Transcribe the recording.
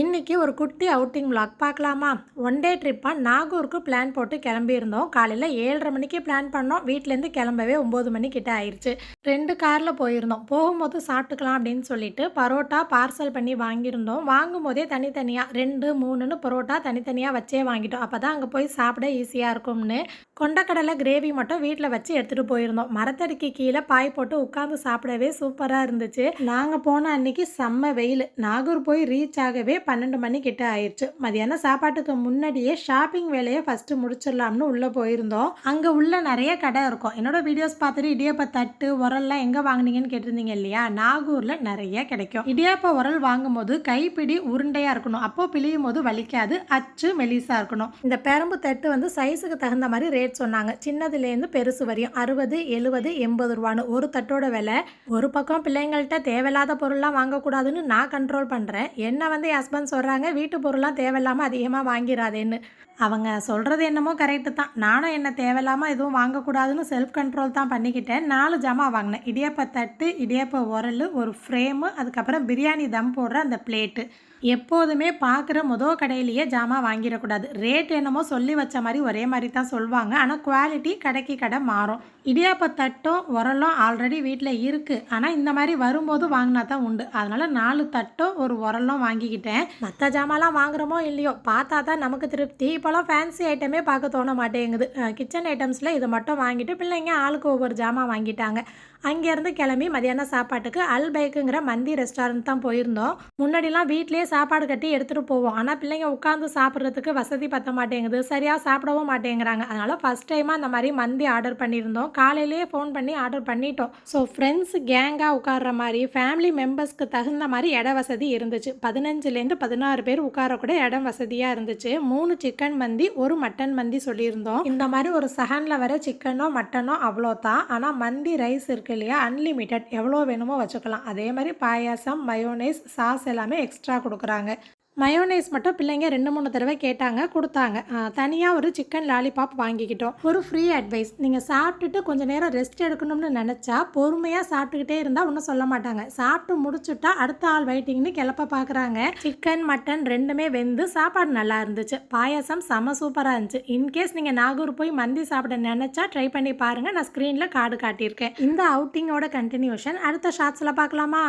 இன்னைக்கு ஒரு குட்டி அவுட்டிங் விளாக் பார்க்கலாமா? ஒன் டே ட்ரிப்பாக நாகூருக்கு பிளான் போட்டு கிளம்பியிருந்தோம். காலையில் ஏழரை மணிக்கு பிளான் பண்ணோம். வீட்டிலேருந்து கிளம்பவே ஒம்பது மணி கிட்ட ஆயிடுச்சு ரெண்டு காரில் போயிருந்தோம். போகும்போது சாப்பிட்டுக்கலாம் அப்படின்னு சொல்லிட்டு பரோட்டா பார்சல் பண்ணி வாங்கியிருந்தோம். வாங்கும்போதே தனித்தனியாக ரெண்டு மூணுன்னு பரோட்டா தனித்தனியாக வச்சே வாங்கிட்டோம். அப்போ தான் அங்கே போய் சாப்பிட ஈஸியாக இருக்கும்னு. கொண்டக்கடலை கிரேவி மட்டும் வீட்டில் வச்சு எடுத்துகிட்டு போயிருந்தோம். மரத்தடிக்கு கீழே பாய் போட்டு உட்காந்து சாப்பிடவே சூப்பராக இருந்துச்சு. நாங்கள் போன அன்னைக்கு செம்ம வெயில். நாகூர் போய் ரீச் ஆகவே பன்னெண்டு மணி கிட்ட ஆயிடுச்சு மதியானம் சாப்பாட்டுக்கு முன்னாடியே ஷாப்பிங் வேலையை ஃபஸ்ட்டு முடிச்சிடலாம்னு உள்ளே போயிருந்தோம். அங்கே உள்ள நிறைய கடை இருக்கும். என்னோட வீடியோஸ் பார்த்துட்டு இடியாப்ப தட்டு உரல்லாம் எங்கே வாங்குனீங்கன்னு கேட்டிருந்தீங்க இல்லையா? நாகூரில் நிறைய கிடைக்கும். இடியாப்ப உரல் வாங்கும்போது கைப்பிடி உருண்டையாக இருக்கணும். அப்போ பிழியும் போது வலிக்காது. அச்சு மெலிசாக இருக்கணும். இந்த பெரம்பு தட்டு வந்து சைஸுக்கு தகுந்த மாதிரி ரேட் சொன்னாங்க. சின்னதுலேருந்து பெருசு வரையும் அறுபது எழுபது எண்பது ரூபான்னு ஒரு தட்டோட விலை. ஒரு பக்கம் பிள்ளைங்கள்ட்ட தேவையில்லாத பொருள்லாம் வாங்கக்கூடாதுன்னு நான் கண்ட்ரோல் பண்ணுறேன் என்ன வந்து என் ஹஸ்பண்ட் சொல்கிறாங்க வீட்டு பொருள்லாம் தேவையில்லாமல் அதிகமாக வாங்கிடாதேன்னு அவங்க சொல்கிறது என்னமோ கரெக்டு தான். நானும் என்ன தேவையில்லாமல் எதுவும் வாங்கக்கூடாதுன்னு செல்ஃப் கண்ட்ரோல் தான் பண்ணிக்கிட்டேன். நாலு ஜாமான் வாங்கினேன். இடியப்ப தட்டு இடியப்ப உரல் ஒரு ஃப்ரேமு அதுக்கப்புறம் பிரியாணி தம் போடுற அந்த பிளேட்டு எப்போதுமே பார்க்குற முதல் கடையிலேயே ஜாமான் வாங்கிடக்கூடாது. ரேட் என்னமோ சொல்லி வச்ச மாதிரி ஒரே மாதிரி தான் சொல்லுவாங்க. ஆனால் குவாலிட்டி கடைக்கு கடை மாறும். இடியாப்ப தட்டும் உரலும் ஆல்ரெடி வீட்டில் இருக்குது ஆனால் இந்த மாதிரி வரும்போது வாங்கினா தான் உண்டு. அதனால் நாலு தட்டும் ஒரு உரலும் வாங்கிக்கிட்டேன். மற்ற ஜாமான்லாம் வாங்குறோமோ இல்லையோ பார்த்தா தான் நமக்கு திருப்தி. இப்போலாம் ஃபேன்சி ஐட்டமே பார்க்க தோண மாட்டேங்குது. கிச்சன் ஐட்டம்ஸில் இதை மட்டும் வாங்கிட்டு பிள்ளைங்க ஆளுக்கு ஒவ்வொரு ஜாமான் வாங்கிட்டாங்க. அங்கேருந்து கிளம்பி மதியானம் சாப்பாட்டுக்கு அல் பைக்குங்கிற மந்தி ரெஸ்டாரண்ட் தான் போயிருந்தோம். முன்னாடிலாம் வீட்லேயே சாப்பாடு கட்டி எடுத்துகிட்டு போவோம். ஆனால் பிள்ளைங்க உட்காந்து சாப்பிட்றதுக்கு வசதி பத்த மாட்டேங்குது. சரியாக சாப்பிடவும் மாட்டேங்கிறாங்க. அதனால் ஃபஸ்ட் டைமாக அந்த மாதிரி மந்தி ஆர்டர் பண்ணியிருந்தோம். காலையிலேயே ஃபோன் பண்ணி ஆர்டர் பண்ணிட்டோம். ஸோ ஃப்ரெண்ட்ஸ் கேங்காக உட்கார்ற மாதிரி ஃபேமிலி மெம்பர்ஸ்க்கு தகுந்த மாதிரி இட வசதி இருந்துச்சு. பதினஞ்சுலேருந்து பதினாறு பேர் உட்காரக்கூட இடம் வசதியாக இருந்துச்சு. மூணு சிக்கன் மந்தி ஒரு மட்டன் மந்தி சொல்லியிருந்தோம். இந்த மாதிரி ஒரு சஹனில் வர சிக்கனோ மட்டனோ அவ்வளோ தான் ஆனால் மந்தி ரைஸ் இருக்கு இல்லையா? அன்லிமிட்டெட் எவ்வளோ வேணுமோ வச்சுக்கலாம். அதே மாதிரி பாயாசம் மயோனைஸ் சாஸ் எல்லாமே எக்ஸ்ட்ரா கொடுக்குறாங்க. மயோனைஸ் மட்டும் பிள்ளைங்க ரெண்டு மூணு தடவை கேட்டாங்க கொடுத்தாங்க. தனியாக ஒரு சிக்கன் லாலிபாப் வாங்கிக்கிட்டோம். ஒரு ஃப்ரீ அட்வைஸ் நீங்கள் சாப்பிட்டுட்டு கொஞ்சம் நேரம் ரெஸ்ட் எடுக்கணும்னு நினச்சா பொறுமையாக சாப்பிட்டுக்கிட்டே இருந்தால் ஒன்றும் சொல்ல மாட்டாங்க. சாப்பிட்டு முடிச்சுட்டா அடுத்த ஆள் வெயிட்டிங்னு கிளப்ப பார்க்குறாங்க சிக்கன் மட்டன் ரெண்டுமே வெந்து சாப்பாடு நல்லா இருந்துச்சு. பாயாசம் செம சூப்பராக இருந்துச்சு. இன்கேஸ் நீங்கள் நாகூர் போய் மந்தி சாப்பிட நினச்சா ட்ரை பண்ணி பாருங்கள் நான் ஸ்க்ரீனில் கார்டு காட்டியிருக்கேன். இந்த அவுட்டிங்கோட கண்டினியூஷன் அடுத்த ஷார்ட்ஸில் பார்க்கலாமா?